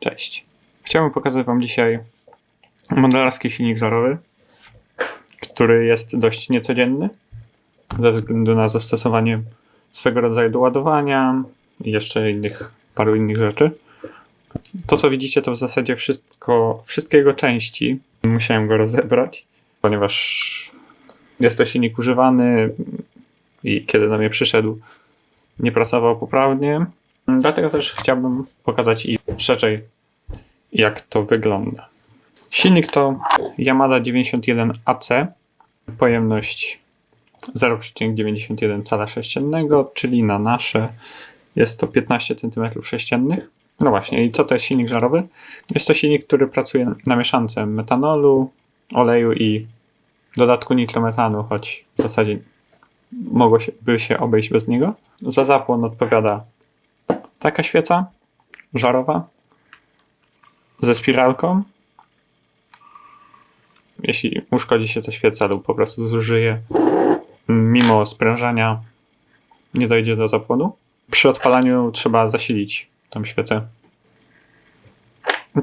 Cześć. Chciałbym pokazać Wam dzisiaj modelarski silnik żarowy, który jest dość niecodzienny ze względu na zastosowanie swego rodzaju doładowania i jeszcze innych, paru innych rzeczy. To, co widzicie, to w zasadzie wszystko, wszystkie jego części. Musiałem go rozebrać, ponieważ jest to silnik używany i kiedy do mnie przyszedł, nie pracował poprawnie. Dlatego też chciałbym pokazać i szerzej, jak to wygląda. Silnik to Yamada 91AC, pojemność 0,91 cala sześciennego, czyli na nasze jest to 15 cm sześciennych. No właśnie, i co to jest silnik żarowy? Jest to silnik, który pracuje na mieszance metanolu, oleju i dodatku nitrometanu, choć w zasadzie mogło się, się obejść bez niego. Za zapłon odpowiada taka świeca żarowa ze spiralką. Jeśli uszkodzi się ta świeca lub po prostu zużyje, mimo sprężania nie dojdzie do zapłonu. Przy odpalaniu trzeba zasilić tą świecę.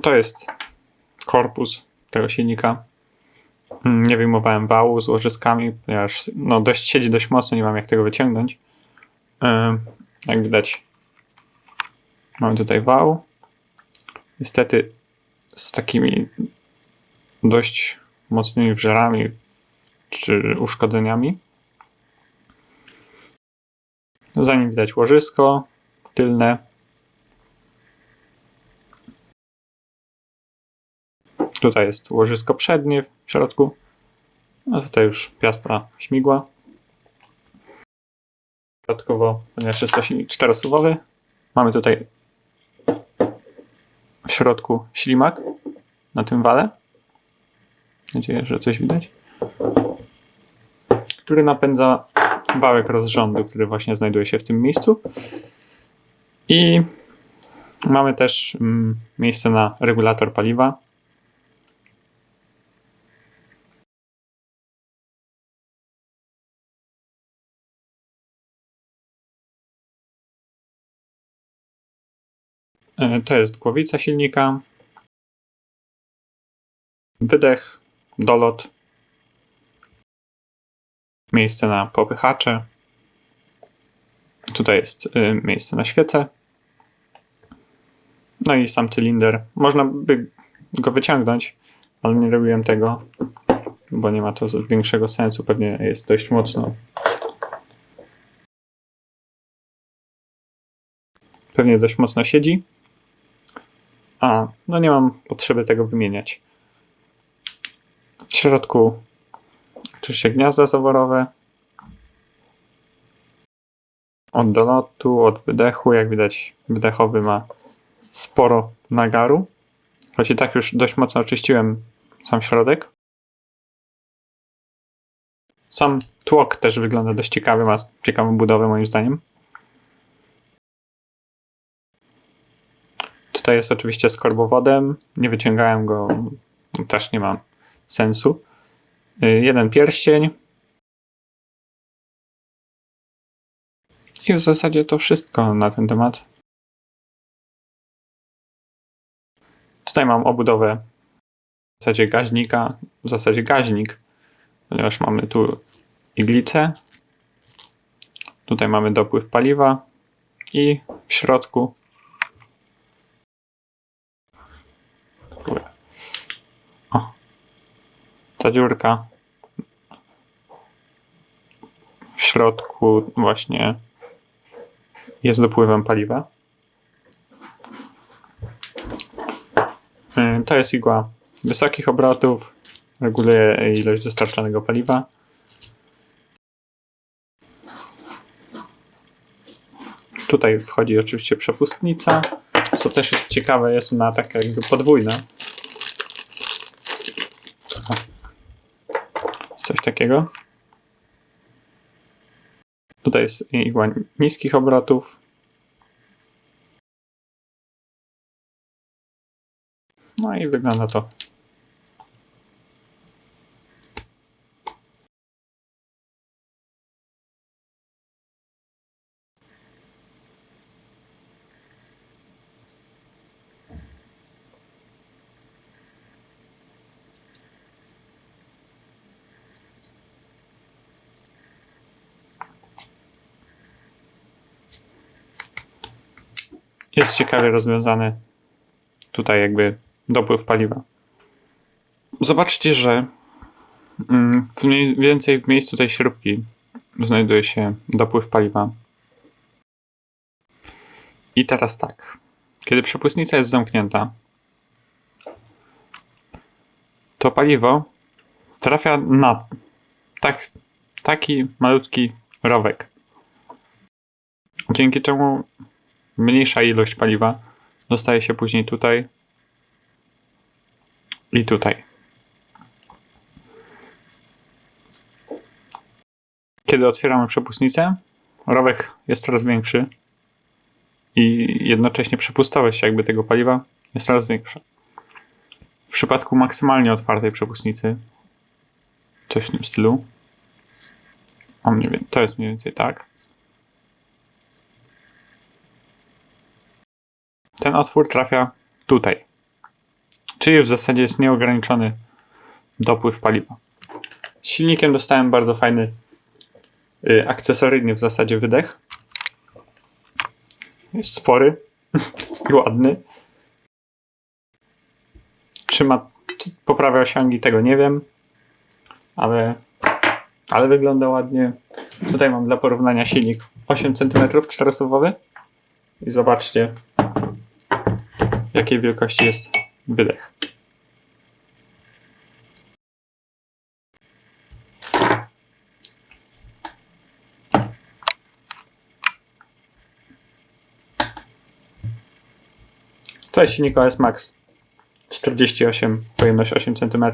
To jest korpus tego silnika. Nie wyjmowałem wału z łożyskami, ponieważ no, dość siedzi dość mocno, nie mam jak tego wyciągnąć. Jak widać, mamy tutaj wał. Niestety z takimi dość mocnymi wżerami czy uszkodzeniami. Za nim widać łożysko tylne. Tutaj jest łożysko przednie w środku. A tutaj już piastra śmigła. Dodatkowo, ponieważ jest to silnik czterosuwowy, mamy tutaj środku ślimak na tym wale. Nadzieję, że coś widać. Który napędza wałek rozrządu, który właśnie znajduje się w tym miejscu. I mamy też mm, miejsce na regulator paliwa. To jest głowica silnika. Wydech, dolot. Miejsce na popychacze. Tutaj jest y, miejsce na świecę. No i sam cylinder. Można by go wyciągnąć, ale nie robiłem tego, bo nie ma to większego sensu. Pewnie jest dość mocno. Pewnie dość mocno siedzi. A, no nie mam potrzeby tego wymieniać. W środku oczywiście gniazda zaworowe. Od dolotu, od wydechu, jak widać wydechowy ma sporo nagaru. Choć i tak już dość mocno oczyściłem sam środek. Sam tłok też wygląda dość ciekawy, ma ciekawą budowę moim zdaniem. Tutaj jest oczywiście skorbowodem. Nie wyciągałem go, też nie ma sensu. Y, Jeden pierścień. I w zasadzie to wszystko na ten temat. Tutaj mam obudowę w zasadzie gaźnika, w zasadzie gaźnik, ponieważ mamy tu iglicę. Tutaj mamy dopływ paliwa i w środku Ta dziurka w środku właśnie jest dopływem paliwa. Y, To jest igła wysokich obrotów. Reguluje ilość dostarczanego paliwa. Tutaj wchodzi oczywiście przepustnica. Co też jest ciekawe, jest ona taka jakby podwójna. O. Coś takiego. Tutaj jest igła niskich obrotów. No i wygląda to. Jest ciekawie rozwiązany tutaj jakby dopływ paliwa. Zobaczcie, że mm, mniej więcej w miejscu tej śrubki znajduje się dopływ paliwa. I teraz tak. Kiedy przepustnica jest zamknięta, to paliwo trafia na tak, taki malutki rowek. Dzięki czemu mniejsza ilość paliwa dostaje się później tutaj i tutaj. Kiedy otwieramy przepustnicę, rowek jest coraz większy i jednocześnie przepustowość jakby tego paliwa jest coraz większa. W przypadku maksymalnie otwartej przepustnicy coś w tym stylu. To jest mniej więcej tak. Ten otwór trafia tutaj. Czyli w zasadzie jest nieograniczony dopływ paliwa. Z silnikiem dostałem bardzo fajny y, akcesoryjny w zasadzie wydech. Jest spory i ładny. Czy ma czy poprawia osiągi, tego nie wiem. Ale, ale wygląda ładnie. Tutaj mam dla porównania silnik 8 cm czterosuwowy. I zobaczcie, jakiej wielkości jest wydech. Jest silnik OS Max 48, pojemność 8 cm.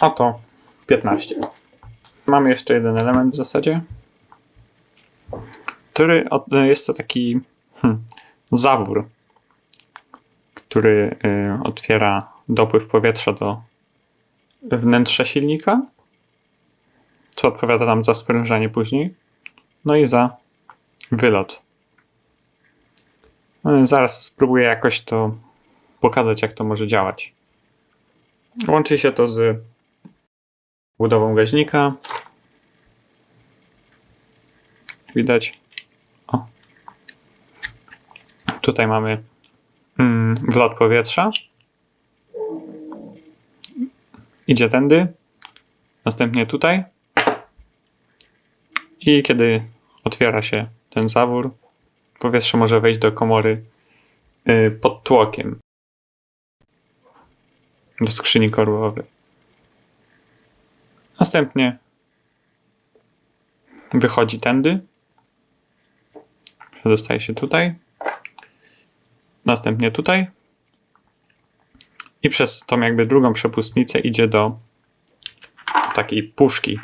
A to 15. Mamy jeszcze jeden element w zasadzie, który od- jest to taki hmm, zawór, który y, otwiera dopływ powietrza do wnętrza silnika, co odpowiada nam za sprężanie później, no i za wylot. No, zaraz spróbuję jakoś to pokazać, jak to może działać. Łączy się to z budową gaźnika. Widać. O. Tutaj mamy mm, wlot powietrza. Idzie tędy. Następnie tutaj. I kiedy otwiera się ten zawór, powietrze może wejść do komory y, pod tłokiem. Do skrzyni korłowej. Następnie wychodzi tędy. Przedostaje się tutaj. Następnie tutaj. I przez tą jakby drugą przepustnicę idzie do takiej puszki,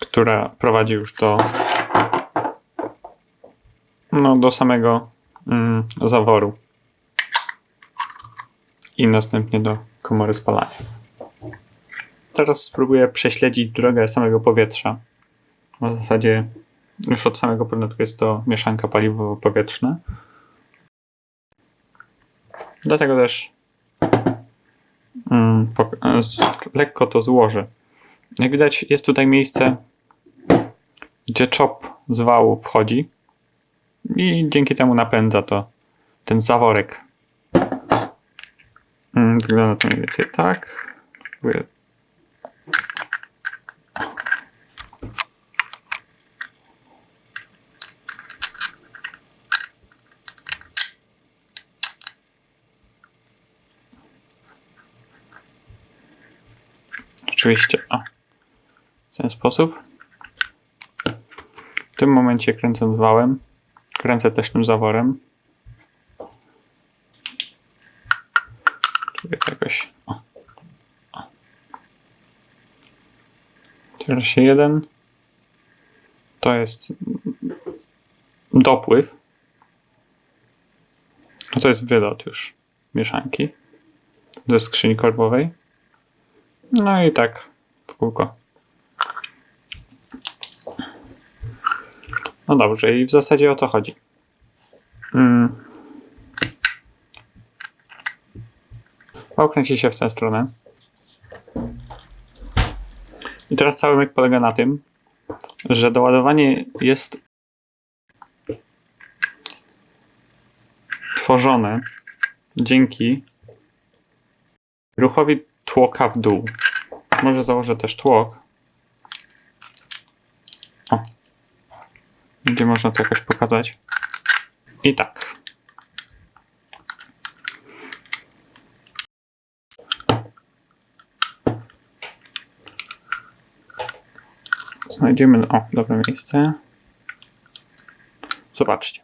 która prowadzi już do no, do samego mm, zaworu. I następnie do komory spalania. Teraz spróbuję prześledzić drogę samego powietrza. W zasadzie już od samego początku jest to mieszanka paliwowo-powietrzna. Dlatego też mm, z, lekko to złożę. Jak widać, jest tutaj miejsce, gdzie czop z wału wchodzi i dzięki temu napędza to ten zaworek. Mm, Wygląda to mniej więcej tak. Oczywiście, o, w ten sposób. W tym momencie kręcę wałem, kręcę też tym zaworem. Czuję to jakoś. O. O. Otwiera się jeden. To jest dopływ. A to jest wylot już mieszanki ze skrzyni korbowej. No i tak w kółko. No dobrze, i w zasadzie o co chodzi? Mm. Okręci się w tę stronę. I teraz cały myk polega na tym, że doładowanie jest tworzone dzięki ruchowi tłoka w dół. Może założę też tłok. O. Gdzie można to jakoś pokazać. I tak. Znajdziemy. O, dobre miejsce. Zobaczcie.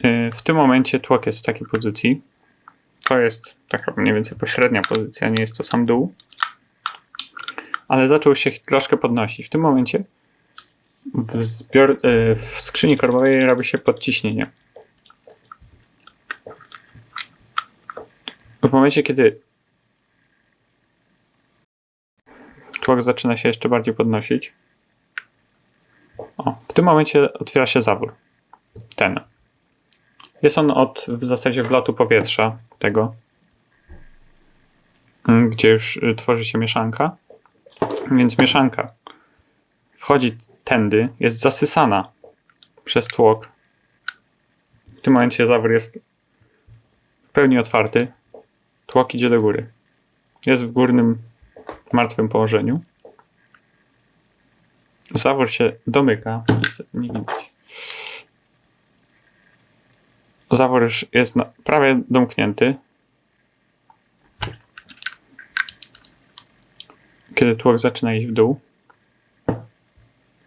Yy, W tym momencie tłok jest w takiej pozycji. To jest taka mniej więcej pośrednia pozycja, nie jest to sam dół. Ale zaczął się troszkę podnosić. W tym momencie w, zbior, yy, w skrzyni korbowej robi się podciśnienie. W momencie, kiedy tłok zaczyna się jeszcze bardziej podnosić, o, w tym momencie otwiera się zawór. Ten. Jest on od w zasadzie wlotu powietrza tego, mm, gdzie już y, tworzy się mieszanka. Więc mieszanka wchodzi tędy, jest zasysana przez tłok. W tym momencie zawór jest w pełni otwarty. Tłok idzie do góry. Jest w górnym, martwym położeniu. Zawór się domyka. Niestety nie widać. Zawór już jest na, prawie domknięty. Kiedy tłok zaczyna iść w dół.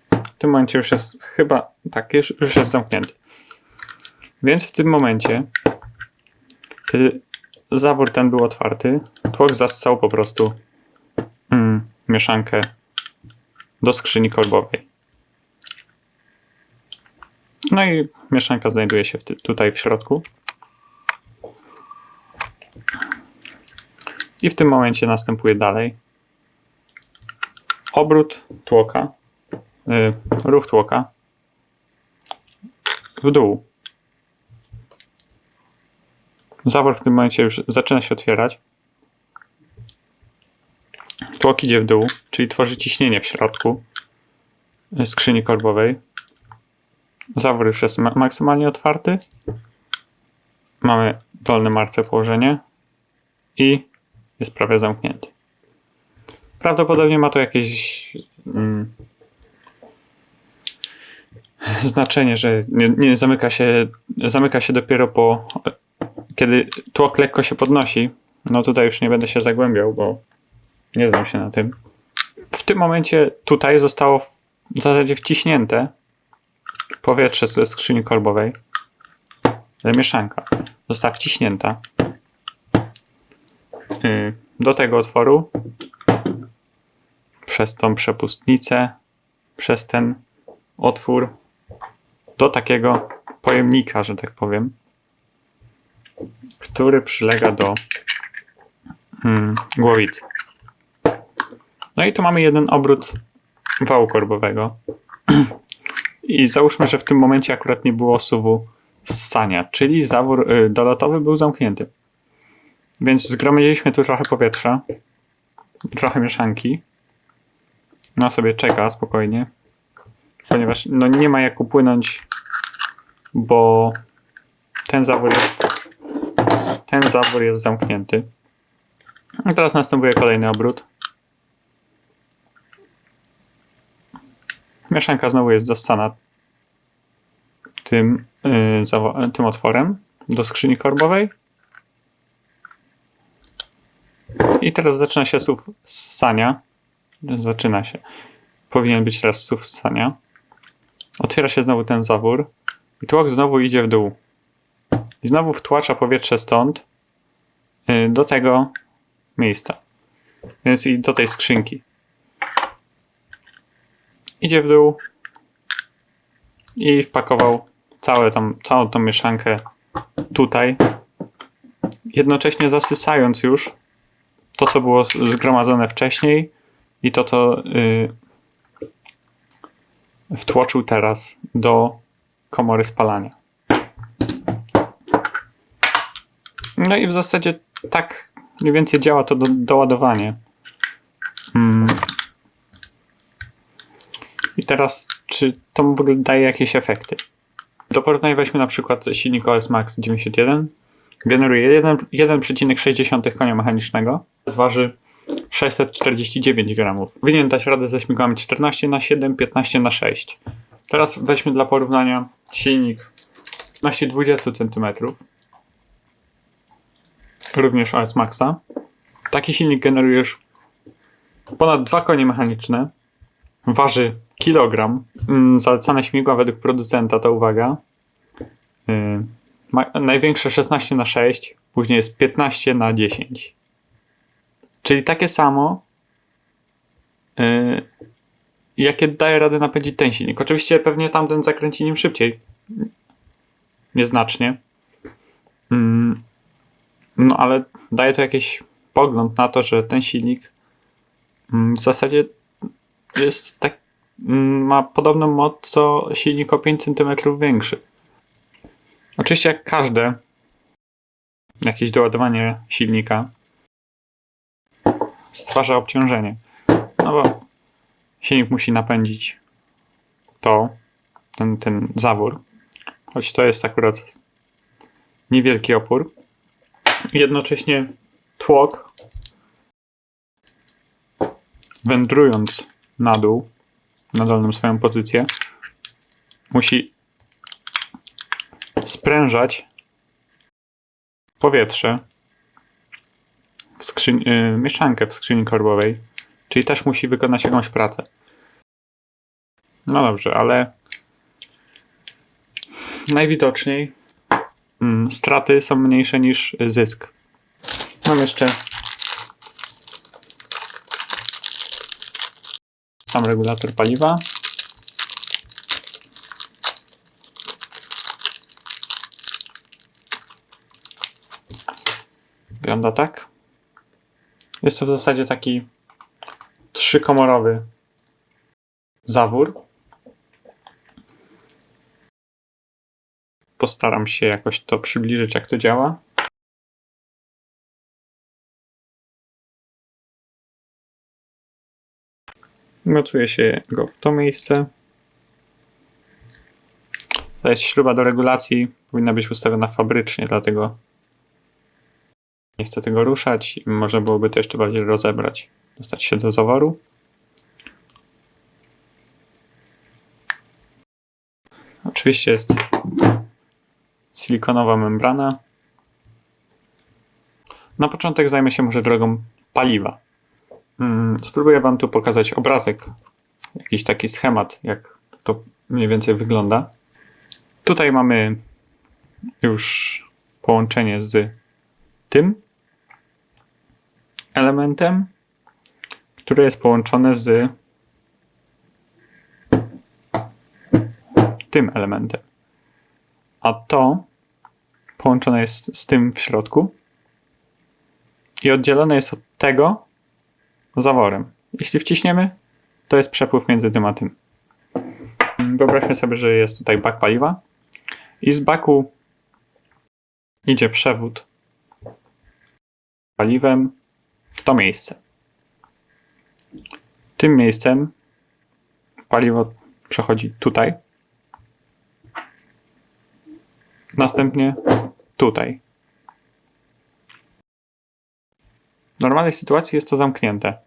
W tym momencie już jest chyba, tak, już, już jest zamknięty. Więc w tym momencie, kiedy zawór ten był otwarty, tłok zassał po prostu mm, mieszankę do skrzyni kolbowej. No i mieszanka znajduje się tutaj w środku. I w tym momencie następuje dalej obrót tłoka, y, ruch tłoka w dół. Zawór w tym momencie już zaczyna się otwierać. Tłok idzie w dół, czyli tworzy ciśnienie w środku y, skrzyni korbowej. Zawór już jest ma- maksymalnie otwarty. Mamy dolne martwe położenie i jest prawie zamknięty. Prawdopodobnie ma to jakieś mm, znaczenie, że nie, nie zamyka się, zamyka się dopiero po kiedy tłok lekko się podnosi. No tutaj już nie będę się zagłębiał, bo nie znam się na tym. W tym momencie tutaj zostało w zasadzie wciśnięte powietrze ze skrzyni korbowej. e, Mieszanka została wciśnięta y, do tego otworu przez tą przepustnicę, przez ten otwór do takiego pojemnika, że tak powiem, który przylega do mm, głowicy. No i tu mamy jeden obrót wału korbowego. I załóżmy, że w tym momencie akurat nie było suwu ssania, czyli zawór y, dolotowy był zamknięty. Więc zgromadziliśmy tu trochę powietrza, trochę mieszanki. No sobie czeka spokojnie, ponieważ no nie ma jak upłynąć, bo ten zawór jest ten zawór jest zamknięty. I teraz następuje kolejny obrót. Mieszanka znowu jest dostana tym, yy, tym otworem do skrzyni korbowej. I teraz zaczyna się SUV ssania. Zaczyna się. Powinien być teraz SUV ssania. Otwiera się znowu ten zawór. I tłok znowu idzie w dół. I znowu wtłacza powietrze stąd yy, do tego miejsca. Więc i do tej skrzynki. Idzie w dół i wpakował całe tam, całą tą mieszankę tutaj. Jednocześnie zasysając już to, co było zgromadzone wcześniej i to, co yy, wtłoczył teraz do komory spalania. No i w zasadzie tak mniej więcej działa to do, doładowanie. Teraz, czy to w ogóle daje jakieś efekty. Do porównania weźmy na przykład silnik OS Max 91. Generuje jeden- 1,6 konia mechanicznego. Zważy 649 gramów. Powinien dać radę ze śmigłami 14 na 7, 15 na 6. Teraz weźmy dla porównania silnik 15-20 cm. Również OS Maxa. Taki silnik generuje już ponad 2 konie mechaniczne. Waży kilogram. Mm, Zalecane śmigła według producenta to uwaga. Yy, ma, największe 16 na 6, później jest 15 na 10. Czyli takie samo, yy, jakie daje radę napędzić ten silnik. Oczywiście pewnie tamten zakręci nim szybciej. Nieznacznie. Mm, no ale daje to jakiś pogląd na to, że ten silnik mm, w zasadzie jest tak, ma podobną moc co silnik o 5 cm większy. Oczywiście jak każde jakieś doładowanie silnika stwarza obciążenie. No bo silnik musi napędzić to, ten, ten zawór, choć to jest akurat niewielki opór. Jednocześnie tłok wędrując na dół, na dolną swoją pozycję, musi sprężać powietrze w skrzyni, y, mieszankę w skrzyni korbowej, czyli też musi wykonać jakąś pracę. No dobrze, ale najwidoczniej mm, straty są mniejsze niż zysk. Mam jeszcze sam regulator paliwa. Wygląda tak. Jest to w zasadzie taki trzykomorowy zawór. Postaram się jakoś to przybliżyć, jak to działa. Mocuje się go w to miejsce. To jest śruba do regulacji. Powinna być ustawiona fabrycznie, dlatego nie chcę tego ruszać. i Można byłoby to jeszcze bardziej rozebrać. Dostać się do zaworu. Oczywiście jest silikonowa membrana. Na początek zajmę się może drogą paliwa. Mm, Spróbuję Wam tu pokazać obrazek, jakiś taki schemat, jak to mniej więcej wygląda. Tutaj mamy już połączenie z tym elementem, które jest połączone z tym elementem. A to połączone jest z tym w środku i oddzielone jest od tego zaworem. Jeśli wciśniemy, to jest przepływ między tym a tym. Wyobraźmy sobie, że jest tutaj bak paliwa i z baku idzie przewód paliwem w to miejsce. Tym miejscem paliwo przechodzi tutaj. Następnie tutaj. W normalnej sytuacji jest to zamknięte.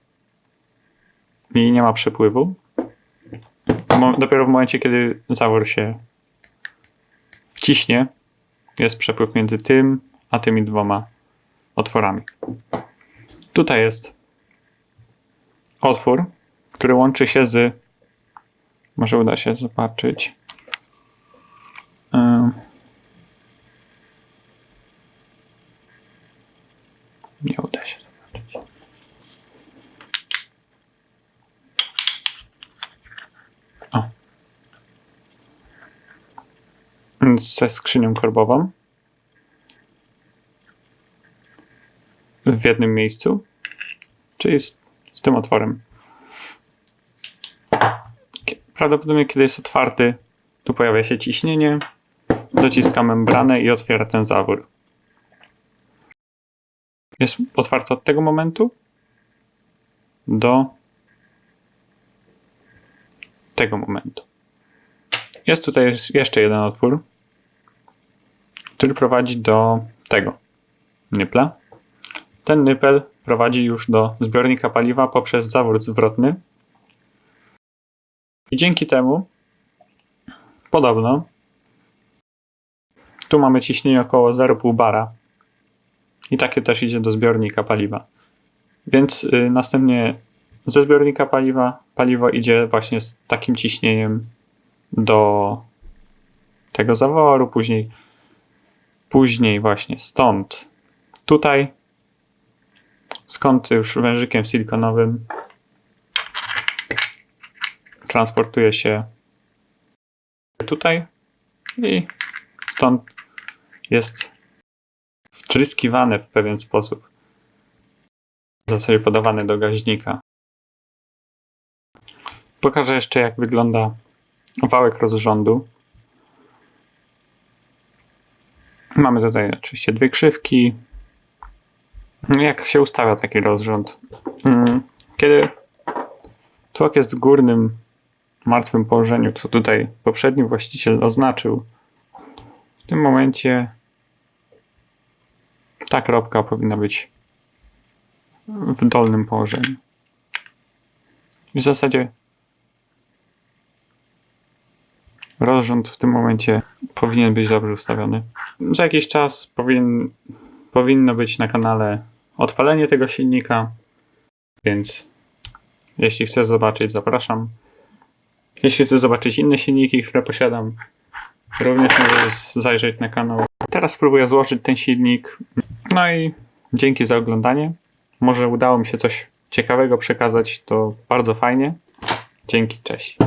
I nie ma przepływu. Dopiero w momencie, kiedy zawór się wciśnie, jest przepływ między tym a tymi dwoma otworami. Tutaj jest otwór, który łączy się z. Może uda się zobaczyć. Ym. Nie uda się zobaczyć. O. Ze skrzynią korbową. W jednym miejscu. Czyli z, z tym otworem. Prawdopodobnie kiedy jest otwarty, tu pojawia się ciśnienie. Dociska membranę i otwiera ten zawór. Jest otwarty od tego momentu do tego momentu. Jest tutaj jeszcze jeden otwór, który prowadzi do tego nypla. Ten nypel prowadzi już do zbiornika paliwa poprzez zawór zwrotny. I dzięki temu podobno tu mamy ciśnienie około 0,5 bara. I takie też idzie do zbiornika paliwa. Więc y, następnie ze zbiornika paliwa paliwo idzie właśnie z takim ciśnieniem do tego zaworu, później później właśnie stąd tutaj skąd już wężykiem silikonowym transportuje się tutaj i stąd jest wtryskiwane w pewien sposób. W zasadzie podawane do gaźnika. Pokażę jeszcze, jak wygląda wałek rozrządu. Mamy tutaj oczywiście dwie krzywki. Jak się ustawia taki rozrząd? Mm, Kiedy tłok jest w górnym martwym położeniu, co tutaj poprzedni właściciel oznaczył, w tym momencie ta kropka powinna być w dolnym położeniu. W zasadzie rozrząd w tym momencie powinien być dobrze ustawiony. Za jakiś czas powin, powinno być na kanale odpalenie tego silnika, więc jeśli chcesz zobaczyć, zapraszam. Jeśli chcesz zobaczyć inne silniki, które posiadam, również możesz zajrzeć na kanał. Teraz spróbuję złożyć ten silnik. No i dzięki za oglądanie. Może udało mi się coś ciekawego przekazać, to bardzo fajnie. Dzięki, cześć.